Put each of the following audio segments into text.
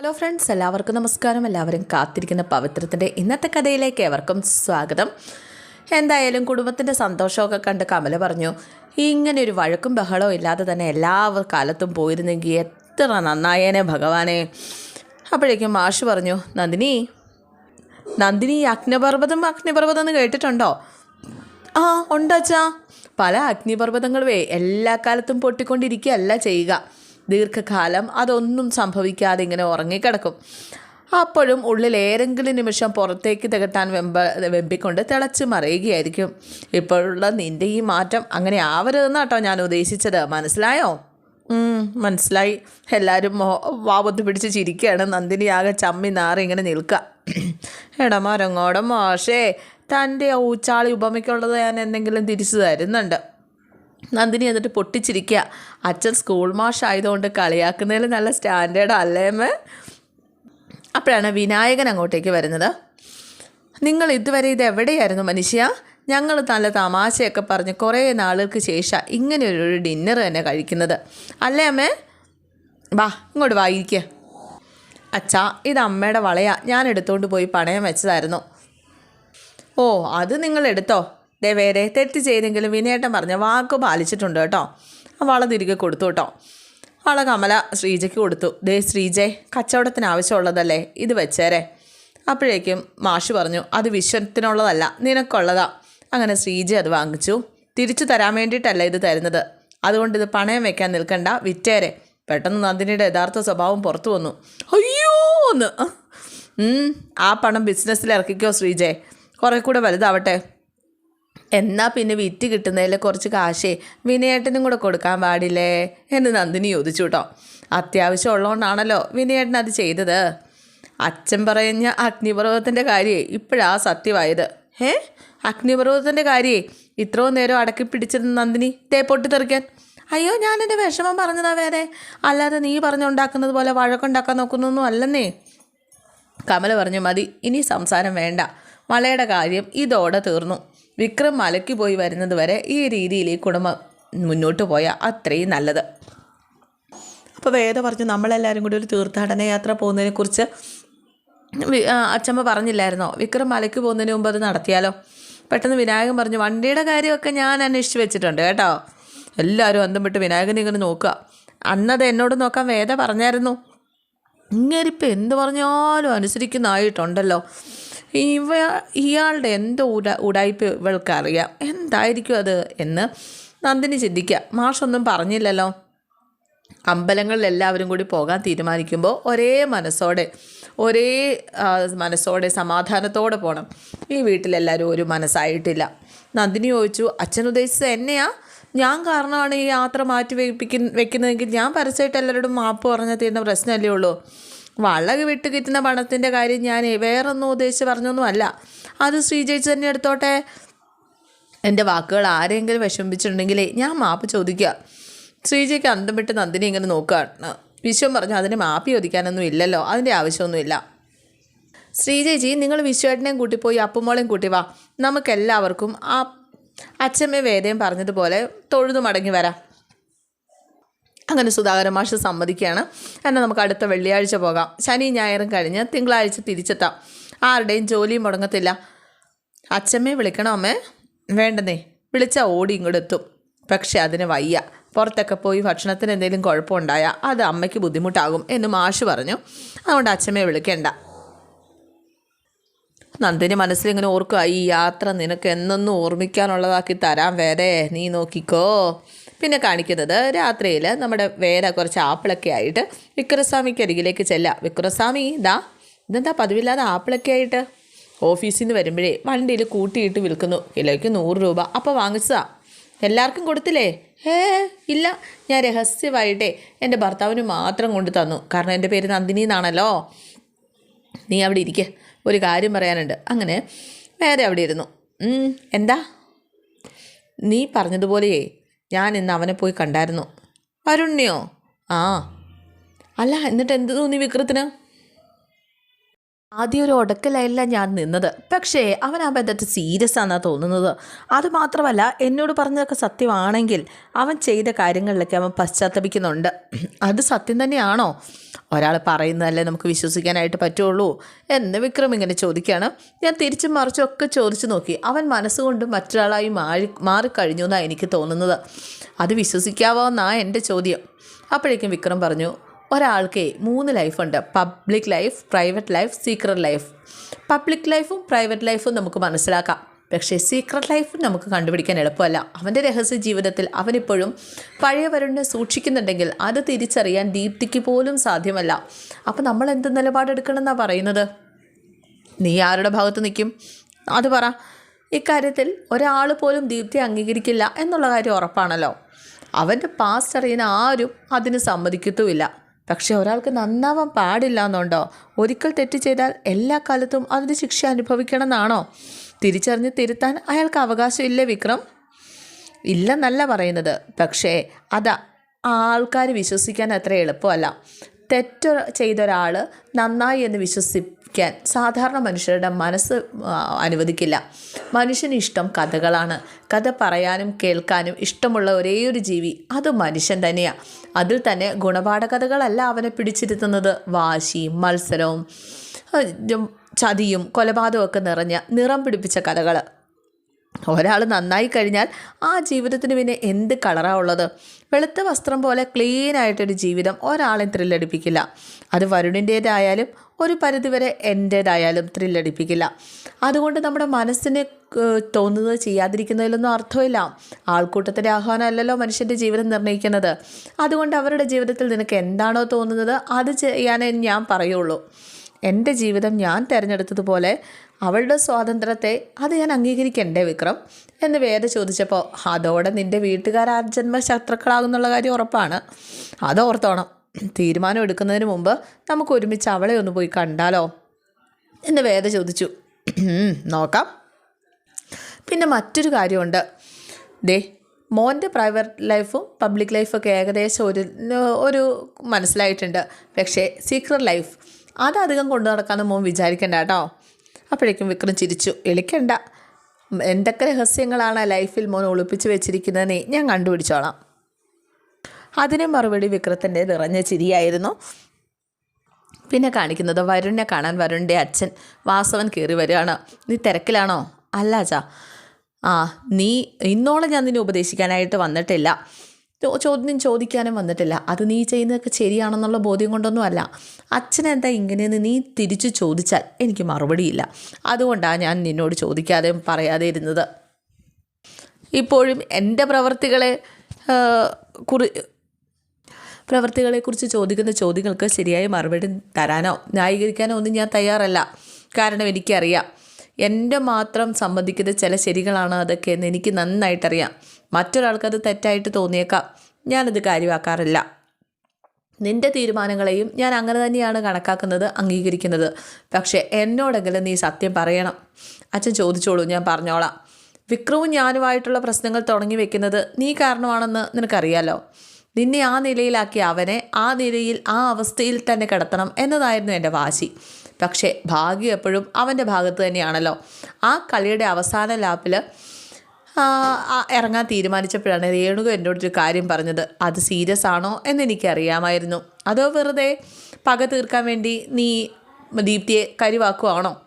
Hello friends എല്ലാവർക്കും നമസ്കാരം. എല്ലാവരും കാത്തിരിക്കുന്ന പവിത്രത്തിന്റെ ഇന്നത്തെ കഥയിലേക്ക് ഏവർക്കും സ്വാഗതം. എന്തായാലും കുടുംബത്തിന്റെ സന്തോഷമൊക്കെ കണ്ട് കമല പറഞ്ഞു ഇങ്ങനെ ഒരു വഴക്കും ബഹളവും ഇല്ലാതെ തന്നെ എല്ലാ കാലത്തും പോയിരുന്നെങ്കിൽ എത്ര നന്നായേനെ ഭഗവാനെ. അപ്പോഴേക്കും മാഷ് പറഞ്ഞു നന്ദിനി നന്ദിനി അഗ്നിപർവതം അഗ്നിപർവതം എന്ന് കേട്ടിട്ടുണ്ടോ? ആ ഉണ്ടച്ചാ. പല അഗ്നിപർവതങ്ങളുമേ എല്ലാ കാലത്തും പൊട്ടിക്കൊണ്ടിരിക്കുകയല്ല ചെയ്യുക. ദീർഘകാലം അതൊന്നും സംഭവിക്കാതെ ഇങ്ങനെ ഉറങ്ങിക്കിടക്കും. അപ്പോഴും ഉള്ളിൽ ഏതെങ്കിലും നിമിഷം പുറത്തേക്ക് തികട്ടാൻ വെമ്പ വെമ്പിക്കൊണ്ട് തിളച്ച് മറിയുകയായിരിക്കും. ഇപ്പോഴുള്ള നിന്റെ ഈ മാറ്റം അങ്ങനെ ആവരുതെന്നാട്ടോ ഞാൻ ഉദ്ദേശിച്ചത്. മനസ്സിലായോ? മനസ്സിലായി. എല്ലാവരും വാപത്ത് പിടിച്ച് ചിരിക്കുകയാണ്. നന്ദിനി ആകെ ചമ്മി നാറി ഇങ്ങനെ നിൽക്കുക എടാ മോശേ തന്റെ ഊച്ചാളി ഉപമയ്ക്കുള്ളത് ഞാൻ എന്തെങ്കിലും തിരിച്ചു തരുന്നുണ്ട്. നന്ദിനി എന്നിട്ട് പൊട്ടിച്ചിരിക്കുക അച്ഛൻ സ്കൂൾ മാഷ് ആയതുകൊണ്ട് കളിയാക്കുന്നതിൽ നല്ല സ്റ്റാൻഡേർഡ് അല്ലേമ്മേ അപ്പോഴാണ് വിനായകൻ അങ്ങോട്ടേക്ക് വരുന്നത്. നിങ്ങൾ ഇതുവരെ ഇത് എവിടെയായിരുന്നു മനുഷ്യ? ഞങ്ങൾ നല്ല തമാശയൊക്കെ പറഞ്ഞ് കുറേ നാളുകൾക്ക് ശേഷം ഇങ്ങനെ ഒരു ഡിന്നർ തന്നെ കഴിക്കുന്നത്. അല്ലേ അമ്മേ? വാ ഇങ്ങോട്ട് വായിരിക്കുക അച്ഛാ ഇത് അമ്മയുടെ വളയാ. ഞാൻ എടുത്തുകൊണ്ട് പോയി പണയം വെച്ചതായിരുന്നു. ഓ അത് നിങ്ങൾ എടുത്തോ? ദേ വേറെ തെറ്റ് ചെയ്തെങ്കിലും വിനയേട്ടൻ പറഞ്ഞ വാക്ക് പാലിച്ചിട്ടുണ്ട് കേട്ടോ. ആ വള തിരികെ കൊടുത്തു കേട്ടോ. വള കമല ശ്രീജയ്ക്ക് കൊടുത്തു. ദേ ശ്രീജെ കച്ചവടത്തിന് ആവശ്യമുള്ളതല്ലേ? ഇത് വെച്ചേരെ. അപ്പോഴേക്കും മാഷ് പറഞ്ഞു അത് വിശ്വത്തിനുള്ളതല്ല നിനക്കുള്ളതാ. അങ്ങനെ ശ്രീജ അത് വാങ്ങിച്ചു. തിരിച്ചു തരാൻ വേണ്ടിയിട്ടല്ല ഇത് തരുന്നത്. അതുകൊണ്ട് ഇത് പണയം വെക്കാൻ നിൽക്കണ്ട വിറ്റേരെ. പെട്ടെന്ന് നന്ദിനിയുടെ യഥാർത്ഥ സ്വഭാവം പുറത്തു വന്നു. അയ്യോ എന്ന്. ആ പണം ബിസിനസ്സിൽ ഇറക്കിക്കോ ശ്രീജെ. കുറേ കൂടെ വലുതാവട്ടെ. എന്നാ പിന്നെ വിറ്റ് കിട്ടുന്നതിൽ കുറച്ച് കാശേ വിനയേട്ടനും കൂടെ കൊടുക്കാൻ പാടില്ലേ എന്ന് നന്ദിനി ചോദിച്ചു കേട്ടോ. അത്യാവശ്യം ഉള്ളതുകൊണ്ടാണല്ലോ വിനയേട്ടൻ അത് ചെയ്തത്. അച്ഛൻ പറഞ്ഞ അഗ്നിപർവതത്തിന്റെ കാര്യേ ഇപ്പോഴാ സത്യമായത്. ഏ അഗ്നിപർവതത്തിന്റെ കാര്യേ? ഇത്രയും നേരം അടക്കി പിടിച്ചിരുന്ന നന്ദിനി തേ പൊട്ടിത്തെറിക്കാൻ അയ്യോ ഞാൻ എന്റെ വിഷമം പറഞ്ഞതാ വേറെ. അല്ലാതെ നീ പറഞ്ഞുണ്ടാക്കുന്നത് പോലെ വഴക്കുണ്ടാക്കാൻ നോക്കുന്നൊന്നും അല്ലെന്നേ. കമല പറഞ്ഞു മതി ഇനി സംസാരം വേണ്ട. മലയുടെ കാര്യം ഇതോടെ തീർന്നു. വിക്രം മലയ്ക്ക് പോയി വരുന്നത് വരെ ഈ രീതിയിൽ ഈ കുടുംബം മുന്നോട്ട് പോയാൽ അത്രയും നല്ലത്. അപ്പോൾ വേദ പറഞ്ഞു നമ്മളെല്ലാവരും കൂടി ഒരു തീർത്ഥാടന യാത്ര പോകുന്നതിനെക്കുറിച്ച് അച്ഛമ്മ പറഞ്ഞില്ലായിരുന്നോ? വിക്രം മലയ്ക്ക് പോകുന്നതിന് മുമ്പ് അത് നടത്തിയാലോ? പെട്ടെന്ന് വിനായകൻ പറഞ്ഞു വണ്ടിയുടെ കാര്യമൊക്കെ ഞാൻ അന്വേഷിച്ച് വെച്ചിട്ടുണ്ട് കേട്ടോ. എല്ലാവരും അന്തം വിട്ട് വിനായകനെ ഇങ്ങനെ നോക്കുക. അന്നത് എന്നോട് നോക്കാൻ വേദ പറഞ്ഞായിരുന്നു. ഇങ്ങനെ ഇപ്പം എന്ത് പറഞ്ഞാലും അനുസരിക്കുന്നതായിട്ടുണ്ടല്ലോ. ഇവ ഇയാളുടെ എന്തോ ഉട ഉടായ്പ ഇവൾക്കറിയാം. എന്തായിരിക്കും അത് എന്ന് നന്ദിനി ചിന്തിക്കുക. മാഷൊന്നും പറഞ്ഞില്ലല്ലോ. അമ്പലങ്ങളിൽ എല്ലാവരും കൂടി പോകാൻ തീരുമാനിക്കുമ്പോൾ ഒരേ മനസ്സോടെ ഒരേ മനസ്സോടെ സമാധാനത്തോടെ പോകണം ഈ വീട്ടിലെല്ലാവരും ഒരു മനസ്സായിട്ടില്ല. നന്ദിനി ചോദിച്ചു അച്ഛൻ ഉദ്ദേശിച്ചത് എന്നെയാ? ഞാൻ കാരണമാണ് ഈ യാത്ര മാറ്റി വെപ്പിക്കുന്ന വെക്കുന്നതെങ്കിൽ ഞാൻ പരസ്യമായിട്ട് എല്ലാവരോടും മാപ്പ് പറഞ്ഞാൽ തീരുന്ന പ്രശ്നമല്ലേ ഉള്ളൂ? വളക വിട്ട് കിട്ടുന്ന പണത്തിന്റെ കാര്യം ഞാൻ വേറൊന്നും ഉദ്ദേശിച്ച് പറഞ്ഞൊന്നും അല്ല അത് ശ്രീജയിച്ച് തന്നെ എടുത്തോട്ടെ. എന്റെ വാക്കുകൾ ആരെങ്കിലും വിഷമിപ്പിച്ചിട്ടുണ്ടെങ്കിലേ ഞാൻ മാപ്പ് ചോദിക്കുക ശ്രീജയ്ക്ക് അന്തം വിട്ട് നന്ദിനി ഇങ്ങനെ നോക്കുകയാണ് വിശ്വം പറഞ്ഞു അതിന് മാപ്പ് ചോദിക്കാനൊന്നും ഇല്ലല്ലോ. അതിന്റെ ആവശ്യമൊന്നുമില്ല. ശ്രീജേജി നിങ്ങൾ വിശ്വേട്ടനെയും കൂട്ടിപ്പോയി അപ്പുമോളെയും കൂട്ടി വാ. നമുക്കെല്ലാവർക്കും ആ അച്ഛമ്മ വേദയും പറഞ്ഞതുപോലെ തൊഴുതു മടങ്ങി വരാം. അങ്ങനെ സുധാകരൻ മാഷ് സമ്മതിക്കുകയാണ്. എന്നാൽ നമുക്ക് അടുത്ത വെള്ളിയാഴ്ച പോകാം. ശനി ഞായറും കഴിഞ്ഞ് തിങ്കളാഴ്ച തിരിച്ചെത്താം. ആരുടെയും ജോലിയും മുടങ്ങത്തില്ല. അച്ഛമ്മയെ വിളിക്കണോ അമ്മേ? വേണ്ടെന്നേ. വിളിച്ചാൽ ഓടി ഇങ്ങോട്ട് എത്തും. പക്ഷെ അതിന് വയ്യ. പുറത്തൊക്കെ പോയി ഭക്ഷണത്തിന് എന്തെങ്കിലും കുഴപ്പമുണ്ടായാൽ അത് അമ്മയ്ക്ക് ബുദ്ധിമുട്ടാകും എന്ന് മാഷ് പറഞ്ഞു. അതുകൊണ്ട് അച്ഛമ്മയെ വിളിക്കേണ്ട. നന്ദിനി മനസ്സിലിങ്ങനെ ഓർക്കുക ഈ യാത്ര നിനക്ക് എന്നൊന്നും ഓർമ്മിക്കാനുള്ളതാക്കി തരാം വരെ. നീ നോക്കിക്കോ. പിന്നെ കാണിക്കുന്നത് രാത്രിയിൽ നമ്മുടെ വേറെ കുറച്ച് ആപ്പിളൊക്കെ ആയിട്ട് വിക്രസ്വാമിക്ക് അരികിലേക്ക് ചെല്ലാം. വിക്രസ്വാമി ഇതാ ഇതെന്താ പതിവില്ലാതെ ആപ്പിളൊക്കെ ആയിട്ട്? ഓഫീസിൽ നിന്ന് വരുമ്പോഴേ വണ്ടിയിൽ കൂട്ടിയിട്ട് വിൽക്കുന്നു. കിലോയ്ക്ക് നൂറ് രൂപ. അപ്പോൾ വാങ്ങിച്ചതാ. എല്ലാവർക്കും കൊടുത്തില്ലേ? ഏ ഇല്ല. ഞാൻ രഹസ്യമായിട്ടേ എന്റെ ഭർത്താവിന് മാത്രം കൊണ്ട് തന്നു. കാരണം എന്റെ പേര് നന്ദിനി എന്നാണല്ലോ. നീ അവിടെ ഇരിക്കുക ഒരു കാര്യം പറയാനുണ്ട്. അങ്ങനെ വേറെ അവിടെ ഇരുന്നു. എന്താ? നീ പറഞ്ഞതുപോലെയേ ഞാൻ ഇന്ന് അവനെ പോയി കണ്ടായിരുന്നു. അരുണ്യോ? ആ. അല്ല എന്നിട്ട് എന്ത് തോന്നി വിക്രത്തിന്? ആദ്യം ഒരു ഉടക്കലല്ല ഞാൻ നിന്നത്. പക്ഷേ അവൻ ആ ബന്ധത്തിൽ സീരിയസ് ആണെന്നാണ് തോന്നുന്നത്. അതുമാത്രമല്ല എന്നോട് പറഞ്ഞതൊക്കെ സത്യമാണെങ്കിൽ അവൻ ചെയ്ത കാര്യങ്ങളിലൊക്കെ അവൻ പശ്ചാത്തപിക്കുന്നുണ്ട്. അത് സത്യം തന്നെയാണോ? ഒരാൾ പറയുന്നതല്ലേ നമുക്ക് വിശ്വസിക്കാനായിട്ട് പറ്റുള്ളൂ? എന്ന് വിക്രം ഇങ്ങനെ ചോദിക്കുകയാണ് ഞാൻ തിരിച്ചും മറിച്ചും ഒക്കെ ചോദിച്ചു നോക്കി. അവൻ മനസ്സുകൊണ്ട് മറ്റൊരാളായി മാറി മാറിക്കഴിഞ്ഞു എന്നാണ് എനിക്ക് തോന്നുന്നത്. അത് വിശ്വസിക്കാവോ എന്നാണ് എന്റെ ചോദ്യം. അപ്പോഴേക്കും വിക്രം പറഞ്ഞു ഒരാൾക്കേ മൂന്ന് ലൈഫുണ്ട്. Public life private life secret life. Public ലൈഫും പ്രൈവറ്റ് ലൈഫും നമുക്ക് മനസ്സിലാക്കാം. പക്ഷേ സീക്രട്ട് ലൈഫ് നമുക്ക് കണ്ടുപിടിക്കാൻ എളുപ്പമല്ല. അവന്റെ രഹസ്യ ജീവിതത്തിൽ അവനിപ്പോഴും പഴയ വരുണിനെ സൂക്ഷിക്കുന്നുണ്ടെങ്കിൽ അത് തിരിച്ചറിയാൻ ദീപ്തിക്ക് പോലും സാധ്യമല്ല. അപ്പോൾ നമ്മൾ എന്ത് നിലപാടെടുക്കണമെന്നാണ് പറയുന്നത്? നീ ആരുടെ ഭാഗത്ത് നിൽക്കും? അത് പറ. ഇക്കാര്യത്തിൽ ഒരാൾ പോലും ദീപ്തി അംഗീകരിക്കില്ല എന്നുള്ള കാര്യം ഉറപ്പാണല്ലോ. അവന്റെ പാസ്റ്റ് അറിയുന്ന ആരും അതിന് സമ്മതിക്കത്തുമില്ല. പക്ഷേ ഒരാൾക്ക് നന്നാവാൻ പാടില്ല എന്നുണ്ടോ ഒരിക്കൽ തെറ്റ് ചെയ്താൽ എല്ലാ കാലത്തും അതിന് ശിക്ഷ അനുഭവിക്കണം എന്നാണോ തിരിച്ചറിഞ്ഞ് തിരുത്താൻ അയാൾക്ക് അവകാശമില്ലേ വിക്രം? ഇല്ലെന്നല്ല പറയുന്നത്. പക്ഷേ അത് ആൾക്കാർ വിശ്വസിക്കാൻ അത്ര എളുപ്പമല്ല. തെറ്റ് ചെയ്ത ഒരാൾ നന്നായി എന്ന് വിശ്വസിക്കാൻ സാധാരണ മനുഷ്യരുടെ മനസ്സ് അനുവദിക്കില്ല. മനുഷ്യന് ഇഷ്ടം കഥകളാണ്. കഥ പറയാനും കേൾക്കാനും ഇഷ്ടമുള്ള ഒരേ ഒരു ജീവി അത് മനുഷ്യൻ തന്നെയാണ് അതിൽ തന്നെ ഗുണപാഠ കഥകളല്ല അവനെ പിടിച്ചിരുത്തുന്നത്. വാശിയും മത്സരവും ചതിയും കൊലപാതകമൊക്കെ നിറഞ്ഞ നിറം പിടിപ്പിച്ച കഥകൾ ഒരാൾ നന്നായി കഴിഞ്ഞാൽ ആ ജീവിതത്തിന് പിന്നെ എന്ത് കളറാണ് ഉള്ളത്? വെളുത്ത വസ്ത്രം പോലെ ക്ലീൻ ആയിട്ടൊരു ജീവിതം ഒരാളെ ത്രില്ലടിപ്പിക്കില്ല. അത് വരുണിന്റേതായാലും ഒരു പരിധിവരെ എന്റേതായാലും ത്രില്ലടിപ്പിക്കില്ല. അതുകൊണ്ട് നമ്മുടെ മനസ്സിന് തോന്നുന്നത് ചെയ്യാതിരിക്കുന്നതിലൊന്നും അർത്ഥമില്ല. ആൾക്കൂട്ടത്തിന്റെ ആഹ്വാനമല്ലല്ലോ മനുഷ്യന്റെ ജീവിതം നിർണയിക്കുന്നത് അതുകൊണ്ട് അവരുടെ ജീവിതത്തിൽ നിനക്ക് എന്താണോ തോന്നുന്നത് അത് ചെയ്യാനേ ഞാൻ പറയുള്ളൂ. എന്റെ ജീവിതം ഞാൻ തിരഞ്ഞെടുത്തതുപോലെ അവളുടെ സ്വാതന്ത്ര്യത്തെ അത് ഞാൻ അംഗീകരിക്കണ്ടേ വിക്രം? എന്ന് വേദ ചോദിച്ചപ്പോൾ അതോടെ നിന്റെ വീട്ടുകാർ ആജന്മ ശത്രുക്കളാകുന്നുള്ള കാര്യം ഉറപ്പാണ്. അത് ഓർത്തോണം തീരുമാനം എടുക്കുന്നതിന് മുമ്പ് നമുക്ക് ഒരുമിച്ച് അവളെ ഒന്ന് പോയി കണ്ടാലോ? എന്ന് വേദ ചോദിച്ചു. നോക്കാം. പിന്നെ മറ്റൊരു കാര്യമുണ്ട്. ദേ മോന്റെ പ്രൈവറ്റ് ലൈഫും പബ്ലിക് ലൈഫൊക്കെ ഏകദേശം ഒരു ഒരു മനസ്സിലായിട്ടുണ്ട്. പക്ഷേ സീക്രട്ട് ലൈഫ്. അതധികം കൊണ്ടു നടക്കാമെന്ന് മോൻ വിചാരിക്കണ്ട കേട്ടോ. അപ്പോഴേക്കും വിക്രം ചിരിച്ചു. എളിക്കണ്ട. എന്തൊക്കെ രഹസ്യങ്ങളാണ് ലൈഫിൽ മോൻ ഒളിപ്പിച്ച് വെച്ചിരിക്കുന്നതെന്ന് ഞാൻ കണ്ടുപിടിച്ചോളാം. അതിന് മറുപടി വിക്രത്തിന്റെ നിറഞ്ഞ ചിരിയായിരുന്നു. പിന്നെ കാണിക്കുന്നത് വരുണിനെ കാണാൻ വരുണിന്റെ അച്ഛൻ വാസവൻ കയറി വരികയാണ്. നീ തിരക്കിലാണോ? അല്ല അച്ഛാ. ആ നീ ഇന്നോളം ഞാൻ നിന്നെ ഉപദേശിക്കാനായിട്ട് വന്നിട്ടില്ല. ചോ- ചോദ്യം ചോദിക്കാനും വന്നിട്ടില്ല. അത് നീ ചെയ്യുന്നതൊക്കെ ശരിയാണെന്നുള്ള ബോധ്യം കൊണ്ടൊന്നും അല്ല അച്ഛനെന്താ ഇങ്ങനെയെന്ന് നീ തിരിച്ചു ചോദിച്ചാൽ എനിക്ക് മറുപടിയില്ല. അതുകൊണ്ടാണ് ഞാൻ നിന്നോട് ചോദിക്കാതെയും പറയാതെ ഇരുന്നത്. ഇപ്പോഴും എന്റെ പ്രവർത്തികളെ കുറി പ്രവർത്തികളെക്കുറിച്ച് ചോദിക്കുന്ന ചോദ്യങ്ങൾക്ക് ശരിയായ മറുപടി തരാനോ ന്യായീകരിക്കാനോ ഒന്നും ഞാൻ തയ്യാറല്ല. കാരണം എനിക്കറിയാം. എന്റെ മാത്രം സംബന്ധിക്കുന്ന ചില ശരികളാണ് അതൊക്കെ എന്ന് എനിക്ക് നന്നായിട്ടറിയാം. മറ്റൊരാൾക്കത് തെറ്റായിട്ട് തോന്നിയേക്കാം. ഞാനത് കാര്യമാക്കാറില്ല. നിന്റെ തീരുമാനങ്ങളെയും ഞാൻ അങ്ങനെ തന്നെയാണ് കണക്കാക്കുന്നത് അംഗീകരിക്കുന്നത്. പക്ഷേ എന്നോടെങ്കിലും നീ സത്യം പറയണം. അച്ഛൻ ചോദിച്ചോളൂ ഞാൻ പറഞ്ഞോളാം. വിക്രവും ഞാനുമായിട്ടുള്ള പ്രശ്നങ്ങൾ തുടങ്ങി വെക്കുന്നത് നീ കാരണമാണെന്ന് നിനക്കറിയാലോ? നിന്നെ ആ നിലയിലാക്കി അവനെ ആ നിലയിൽ ആ അവസ്ഥയിൽ തന്നെ കിടത്തണം എന്നതായിരുന്നു എന്റെ വാശി. പക്ഷേ ഭാഗ്യം എപ്പോഴും അവന്റെ ഭാഗത്ത് തന്നെയാണല്ലോ. ആ കളിയുടെ അവസാന ലാപ്പിൽ ഇറങ്ങാൻ തീരുമാനിച്ചപ്പോഴാണ് രേണുക എന്നോടൊരു കാര്യം പറഞ്ഞത്. അത് സീരിയസ് ആണോ എന്ന് എനിക്കറിയാമായിരുന്നു. അതോ വെറുതെ പക തീർക്കാൻ വേണ്ടി നീ ദീപ്തിയെ കരിവാക്കുവാണോ?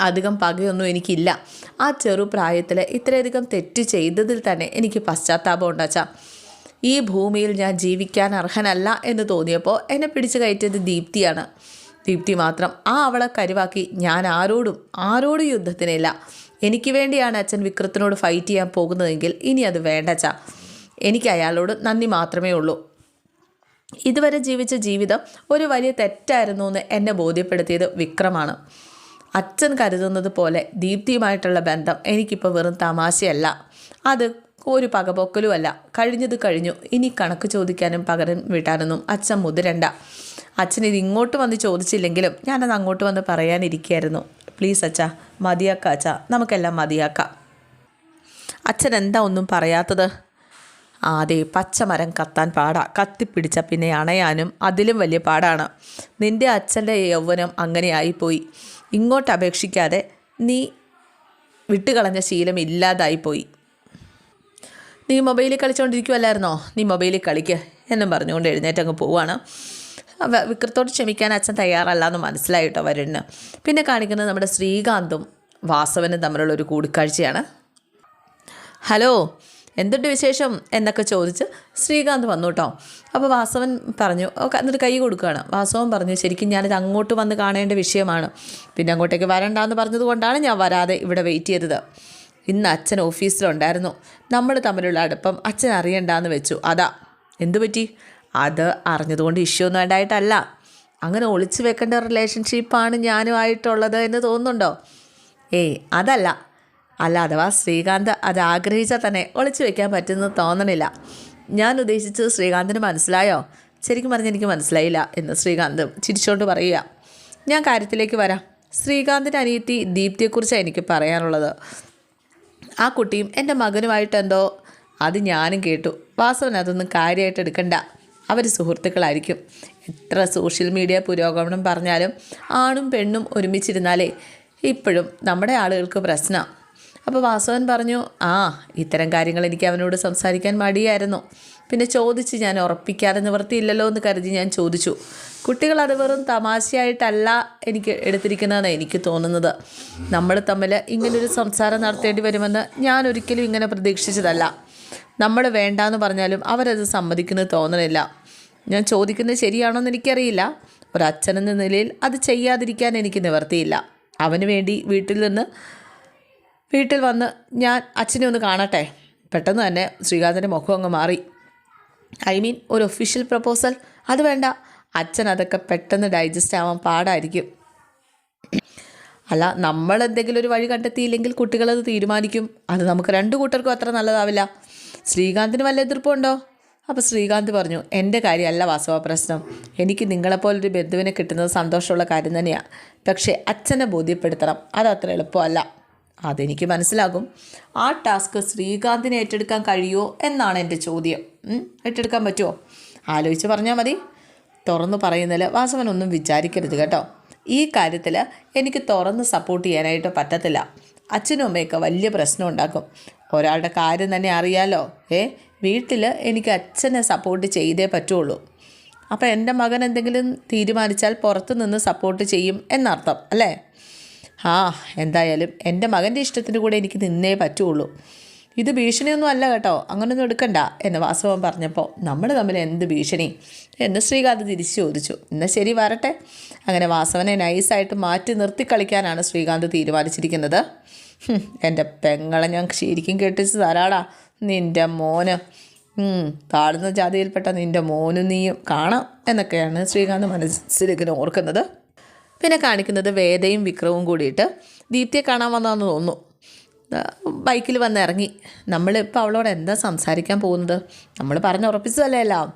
അധികം പകയൊന്നും എനിക്കില്ല. ആ ചെറുപ്രായത്തിൽ ഇത്രയധികം തെറ്റ് ചെയ്തതിൽ തന്നെ എനിക്ക് പശ്ചാത്താപം ഉണ്ടാച്ചാ. ഈ ഭൂമിയിൽ ഞാൻ ജീവിക്കാൻ അർഹനല്ല എന്ന് തോന്നിയപ്പോൾ എന്നെ പിടിച്ചു കയറ്റിയത് ദീപ്തിയാണ്. ദീപ്തി മാത്രം. ആ അവളെ കരുവാക്കി ഞാൻ ആരോടും ആരോടും യുദ്ധത്തിനില്ല. എനിക്ക് വേണ്ടിയാണ് അച്ഛൻ വിക്രത്തിനോട് ഫൈറ്റ് ചെയ്യാൻ പോകുന്നതെങ്കിൽ ഇനി അത് വേണ്ടച്ചാ എനിക്ക് അയാളോട് നന്ദി മാത്രമേ ഉള്ളൂ. ഇതുവരെ ജീവിച്ച ജീവിതം ഒരു വലിയ തെറ്റായിരുന്നു എന്ന് എന്നെ ബോധ്യപ്പെടുത്തിയത് വിക്രമാണ്. അച്ഛൻ കരുതുന്നത് പോലെ ദീപ്തിയുമായിട്ടുള്ള ബന്ധം എനിക്കിപ്പോൾ വെറും തമാശയല്ല. അത് ഒരു പകപോക്കലുമല്ല. കഴിഞ്ഞത് കഴിഞ്ഞു. ഇനി കണക്ക് ചോദിക്കാനും പകരം വീട്ടാനൊന്നും അച്ഛൻ മുതിരണ്ട. അച്ഛൻ ഇത് ഇങ്ങോട്ട് വന്ന് ചോദിച്ചില്ലെങ്കിലും ഞാനത് അങ്ങോട്ട് വന്ന് പറയാനിരിക്കുകയായിരുന്നു. പ്ലീസ് അച്ഛാ മതിയാക്ക അച്ഛാ നമുക്കെല്ലാം മതിയാക്കാം. അച്ഛൻ എന്താ ഒന്നും പറയാത്തത്? ആദ്യ പച്ചമരം കത്താൻ പാടാ. കത്തിപ്പിടിച്ച പിന്നെ അണയാനും അതിലും വലിയ പാടാണ്. നിന്റെ അച്ഛന്റെ യൗവനം അങ്ങനെ ആയിപ്പോയി ഇങ്ങോട്ട് അപേക്ഷിക്കാതെ നീ വിട്ടുകളഞ്ഞ ശീലം ഇല്ലാതായിപ്പോയി. നീ മൊബൈലിൽ കളിച്ചുകൊണ്ടിരിക്കുമല്ലായിരുന്നോ നീ മൊബൈലിൽ കളിക്ക് എന്നും പറഞ്ഞുകൊണ്ട് എഴുന്നേറ്റ് അങ്ങ് പോവാണ്. വിക്രത്തോട് ക്ഷമിക്കാൻ അച്ഛൻ തയ്യാറല്ല എന്ന് മനസ്സിലായിട്ടോ പിന്നെ കാണിക്കുന്നത് നമ്മുടെ ശ്രീകാന്തും വാസവനും തമ്മിലുള്ള ഒരു കൂടിക്കാഴ്ചയാണ്. ഹലോ എന്തുണ്ട് വിശേഷം? എന്നൊക്കെ ചോദിച്ച് ശ്രീകാന്ത് വന്നു കേട്ടോ അപ്പോൾ വാസവൻ പറഞ്ഞു ഓക്കെ എന്നിട്ട് കൈ കൊടുക്കുകയാണ്. വാസവൻ പറഞ്ഞു ശരിക്കും ഞാനിത് അങ്ങോട്ട് വന്ന് കാണേണ്ട വിഷയമാണ്. പിന്നെ അങ്ങോട്ടേക്ക് വരണ്ടാന്ന് പറഞ്ഞതുകൊണ്ടാണ് ഞാൻ വരാതെ ഇവിടെ വെയിറ്റ് ചെയ്തത്. ഇന്ന് അച്ഛൻ ഓഫീസിലുണ്ടായിരുന്നു. നമ്മൾ തമ്മിലുള്ള അടുപ്പം അച്ഛൻ അറിയണ്ടാന്ന് വെച്ചു. അതാ. എന്തു പറ്റി അത് അറിഞ്ഞതുകൊണ്ട് ഇഷ്യൂ ഒന്നും ഉണ്ടായിട്ടല്ല. അങ്ങനെ ഒളിച്ചു വെക്കേണ്ട റിലേഷൻഷിപ്പാണ് ഞാനുമായിട്ടുള്ളത് എന്ന് തോന്നുന്നുണ്ടോ? ഏയ് അതല്ല. അല്ല അഥവാ ശ്രീകാന്ത് അത് ആഗ്രഹിച്ചാൽ തന്നെ ഒളിച്ചു വെക്കാൻ പറ്റുമെന്ന് തോന്നണില്ല. ഞാൻ ഉദ്ദേശിച്ചത് ശ്രീകാന്തിന് മനസ്സിലായോ? ശരിക്കും പറഞ്ഞ് എനിക്ക് മനസ്സിലായില്ല എന്ന് ശ്രീകാന്ത് ചിരിച്ചുകൊണ്ട് പറയുക. ഞാൻ കാര്യത്തിലേക്ക് വരാം. ശ്രീകാന്തിന്റെ അനിയത്തി ദീപ്തിയെക്കുറിച്ചാണ് എനിക്ക് പറയാനുള്ളത്. ആ കുട്ടിയും എന്റെ മകനുമായിട്ടെന്തോ അത് ഞാനും കേട്ടു. വാസവൻ അതൊന്നും കാര്യമായിട്ട് എടുക്കണ്ട. അവർ സുഹൃത്തുക്കളായിരിക്കും. എത്ര സോഷ്യൽ മീഡിയ പുരോഗമനം പറഞ്ഞാലും ആണും പെണ്ണും ഒരുമിച്ചിരുന്നാലേ ഇപ്പോഴും നമ്മുടെ ആളുകൾക്ക് പ്രശ്നം. അപ്പോൾ വാസവൻ പറഞ്ഞു ആ ഇത്തരം കാര്യങ്ങൾ എനിക്ക് അവനോട് സംസാരിക്കാൻ മടിയായിരുന്നു. പിന്നെ ചോദിച്ച് ഞാൻ ഉറപ്പിക്കാതെ നിവർത്തിയില്ലല്ലോ എന്ന് കരുതി ഞാൻ ചോദിച്ചു. കുട്ടികൾ അത് വെറും തമാശയായിട്ടല്ല എനിക്ക് എടുത്തിരിക്കുന്നതെന്ന് എനിക്ക് തോന്നുന്നത്. നമ്മൾ തമ്മിൽ ഇങ്ങനൊരു സംസാരം നടത്തേണ്ടി വരുമെന്ന് ഞാൻ ഒരിക്കലും ഇങ്ങനെ പ്രതീക്ഷിച്ചതല്ല. നമ്മൾ വേണ്ടാന്ന് പറഞ്ഞാലും അവരത് സമ്മതിക്കുന്നത് തോന്നണില്ല. ഞാൻ ചോദിക്കുന്നത് ശരിയാണോ എന്ന് എനിക്കറിയില്ല ഒരച്ഛനെന്ന നിലയിൽ അത് ചെയ്യാതിരിക്കാൻ എനിക്ക് നിവർത്തിയില്ല. അവന് വേണ്ടി വീട്ടിൽ നിന്ന് വീട്ടിൽ വന്ന് ഞാൻ അച്ഛനെ ഒന്ന് കാണട്ടെ. പെട്ടെന്ന് തന്നെ ശ്രീകാന്തിന്റെ മുഖം അങ്ങ് മാറി. ഐ മീൻ ഒരു ഒഫീഷ്യൽ പ്രപ്പോസൽ അത് വേണ്ട. അച്ഛൻ അതൊക്കെ പെട്ടെന്ന് ഡൈജസ്റ്റ് ആവാൻ പാടായിരിക്കും. അല്ല നമ്മൾ എന്തെങ്കിലും ഒരു വഴി കണ്ടെത്തിയില്ലെങ്കിൽ കുട്ടികളത് തീരുമാനിക്കും. അത് നമുക്ക് രണ്ട് കൂട്ടർക്കും അത്ര നല്ലതാവില്ല. ശ്രീകാന്തിന് വല്ല എതിർപ്പുണ്ടോ? അപ്പോൾ ശ്രീകാന്ത് പറഞ്ഞു എന്റെ കാര്യമല്ല വാസവ പ്രശ്നം. എനിക്ക് നിങ്ങളെപ്പോലൊരു ബന്ധുവിനെ കിട്ടുന്നത് സന്തോഷമുള്ള കാര്യം തന്നെയാണ് പക്ഷേ അച്ഛനെ ബോധ്യപ്പെടുത്തണം. അതത്ര എളുപ്പമല്ല. അതെനിക്ക് മനസ്സിലാകും. ആ ടാസ്ക് ശ്രീകാന്തിന് ഏറ്റെടുക്കാൻ കഴിയുമോ എന്നാണ് എന്റെ ചോദ്യം. ഏറ്റെടുക്കാൻ പറ്റുമോ? ആലോചിച്ച് പറഞ്ഞാൽ മതി. തുറന്നു പറയുന്നതിൽ വാസവനൊന്നും വിചാരിക്കരുത് കേട്ടോ. ഈ കാര്യത്തിൽ എനിക്ക് തുറന്ന് സപ്പോർട്ട് ചെയ്യാനായിട്ട് പറ്റത്തില്ല. അച്ഛനും അമ്മയൊക്കെ വലിയ പ്രശ്നം ഉണ്ടാക്കും. ഒരാളുടെ കാര്യം തന്നെ അറിയാലോ. ഏ? വീട്ടിൽ എനിക്ക് അച്ഛനെ സപ്പോർട്ട് ചെയ്തേ പറ്റുള്ളൂ. അപ്പോൾ എന്റെ മകൻ എന്തെങ്കിലും തീരുമാനിച്ചാൽ പുറത്തുനിന്ന് സപ്പോർട്ട് ചെയ്യും എന്നർത്ഥം അല്ലേ? ആ എന്തായാലും എന്റെ മകന്റെ ഇഷ്ടത്തിന് കൂടെ എനിക്ക് നിന്നേ പറ്റുള്ളൂ. ഇത് ഭീഷണിയൊന്നും അല്ല കേട്ടോ. അങ്ങനൊന്നും എടുക്കണ്ട എന്ന് വാസവൻ പറഞ്ഞപ്പോൾ നമ്മൾ തമ്മിൽ എന്ത് ഭീഷണി? എന്ന് ശ്രീകാന്ത് തിരിച്ചു ചോദിച്ചു. എന്നാൽ ശരി വരട്ടെ. അങ്ങനെ വാസവനെ നൈസായിട്ട് മാറ്റി നിർത്തി കളിക്കാനാണ് ശ്രീകാന്ത് തീരുമാനിച്ചിരിക്കുന്നത്. എന്റെ പെങ്ങളെ ഞാൻ ശരിക്കും കെട്ടിച്ച് തരാടാ നിന്റെ മോന്. താഴ്ന്ന ജാതിയിൽപ്പെട്ട നിന്റെ മോനും നീയും കാണാം എന്നൊക്കെയാണ് ശ്രീകാന്ത് മനസ്സിലേക്ക് ഓർക്കുന്നത്. പിന്നെ കാണിക്കുന്നത് വേദയും വിക്രവും കൂടിയിട്ട് ദീപ്തിയെ കാണാൻ വന്നതെന്ന് തോന്നുന്നു. ബൈക്കിൽ വന്ന് ഇറങ്ങി. നമ്മളിപ്പോൾ അവളോട് എന്താ സംസാരിക്കാൻ പോകുന്നത്? നമ്മൾ പറഞ്ഞുറപ്പിച്ചതല്ലേ എല്ലാം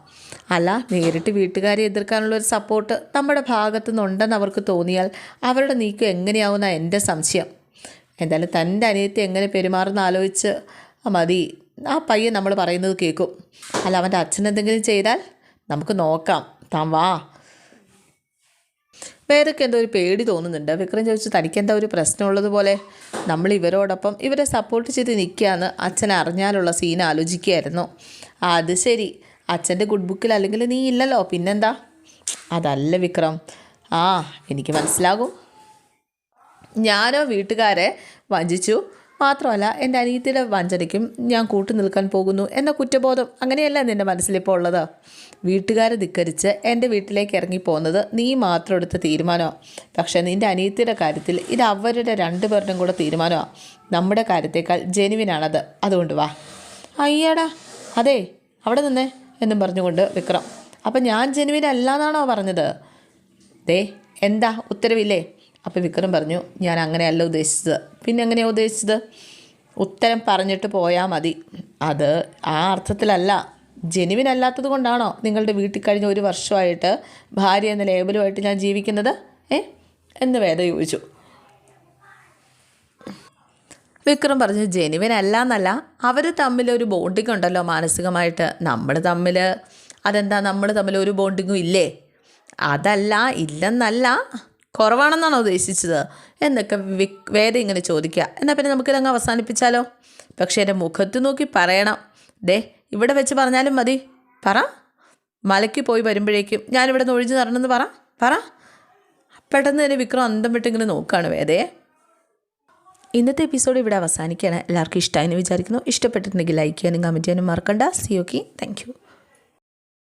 അല്ല നേരിട്ട് വീട്ടുകാരെ എതിർക്കാനുള്ള ഒരു സപ്പോർട്ട് നമ്മുടെ ഭാഗത്തു നിന്നുണ്ടെന്ന് അവർക്ക് തോന്നിയാൽ അവരുടെ നീക്കം എങ്ങനെയാവുന്ന എന്റെ സംശയം. എന്തായാലും തന്റെ അനിയത്തെ എങ്ങനെ പെരുമാറുന്ന ആലോചിച്ച് മതി. ആ പയ്യൻ നമ്മൾ പറയുന്നത് കേൾക്കും. അല്ല അവന്റെ അച്ഛൻ എന്തെങ്കിലും ചെയ്താൽ നമുക്ക് നോക്കാം. താൻ വാ. വേറൊക്കെ എന്തോ ഒരു പേടി തോന്നുന്നുണ്ട്. വിക്രം ചോദിച്ചു തനിക്ക് എന്താ ഒരു പ്രശ്നമുള്ളത് പോലെ നമ്മൾ ഇവരോടൊപ്പം ഇവരെ സപ്പോർട്ട് ചെയ്ത് നിൽക്കുകയെന്ന് അച്ഛൻ അറിഞ്ഞാലുള്ള സീൻ ആലോചിക്കുകയായിരുന്നു. അത് ശരി. അച്ഛന്റെ ഗുഡ് ബുക്കിൽ അല്ലെങ്കിൽ നീ ഇല്ലല്ലോ. പിന്നെന്താ? അതല്ല വിക്രം. ആ എനിക്ക് മനസ്സിലാകും. ഞാനോ വീട്ടുകാരെ വഞ്ചിച്ചു. മാത്രമല്ല എന്റെ അനിയത്തിയുടെ വഞ്ചനയ്ക്കും ഞാൻ കൂട്ടു നിൽക്കാൻ പോകുന്നു എന്ന കുറ്റബോധം അങ്ങനെയല്ല നിന്റെ മനസ്സിലിപ്പോൾ ഉള്ളത്? വീട്ടുകാരെ ധിക്കരിച്ച് എന്റെ വീട്ടിലേക്ക് ഇറങ്ങിപ്പോകുന്നത് നീ മാത്രം എടുത്ത തീരുമാനമാണ് പക്ഷേ നിന്റെ അനിയത്തിയുടെ കാര്യത്തിൽ ഇത് അവരുടെ രണ്ടുപേരുടെയും കൂടെ തീരുമാനമാണ് നമ്മുടെ കാര്യത്തേക്കാൾ ജെനുവിനാണത്. അതുകൊണ്ട് വാ. അയ്യടാ അതെ അവിടെ നിന്നേ എന്നും പറഞ്ഞുകൊണ്ട് വിക്രം. അപ്പം ഞാൻ ജെനുവിൻ അല്ലാന്നാണോ പറഞ്ഞത്? ദേ എന്താ ഉത്തരവില്ലേ? അപ്പോൾ വിക്രം പറഞ്ഞു ഞാൻ അങ്ങനെയല്ല ഉദ്ദേശിച്ചത്. പിന്നെ എങ്ങനെയാണ് ഉദ്ദേശിച്ചത്? ഉത്തരം പറഞ്ഞിട്ട് പോയാൽ മതി. അത് ആ അർത്ഥത്തിലല്ല. ജനുവിനല്ലാത്തത് കൊണ്ടാണോ നിങ്ങളുടെ വീട്ടിൽ കഴിഞ്ഞ ഒരു വർഷമായിട്ട് ഭാര്യ എന്ന ലേബലുമായിട്ട് ഞാൻ ജീവിക്കുന്നത്? ഏ? എന്ന് വേദ ചോദിച്ചു. വിക്രം പറഞ്ഞു ജനുവിനല്ല എന്നല്ല അവർ തമ്മിൽ ഒരു ബോണ്ടിങ് ഉണ്ടല്ലോ മാനസികമായിട്ട്. നമ്മൾ തമ്മിൽ അതെന്താ? നമ്മൾ തമ്മിൽ ഒരു ബോണ്ടിങ്ങും ഇല്ലേ? അതല്ല ഇല്ലെന്നല്ല. കുറവാണെന്നാണോ ഉദ്ദേശിച്ചത്. എന്നൊക്കെ വേദ ഇങ്ങനെ ചോദിക്കുക. എന്നാൽ പിന്നെ നമുക്കിതങ്ങ് അവസാനിപ്പിച്ചാലോ? പക്ഷേ എന്റെ മുഖത്ത് നോക്കി പറയണം. ദേ ഇവിടെ വെച്ച് പറഞ്ഞാലും മതി. പറ. മലയ്ക്ക് പോയി വരുമ്പോഴേക്കും ഞാനിവിടെ നിന്ന് ഒഴിഞ്ഞു തരണമെന്ന് പറ. പറ. പെട്ടെന്ന് തന്നെ വിക്രം അന്തം വിട്ടിങ്ങനെ നോക്കുകയാണ് വേദയെ ഇന്നത്തെ എപ്പിസോഡ് ഇവിടെ അവസാനിക്കുകയാണ്. എല്ലാവർക്കും ഇഷ്ടമായി എന്ന് വിചാരിക്കുന്നു. ഇഷ്ടപ്പെട്ടിട്ടുണ്ടെങ്കിൽ ലൈക്ക് ചെയ്യാനും കമന്റ് ചെയ്യാനും മറക്കണ്ട. C okay thank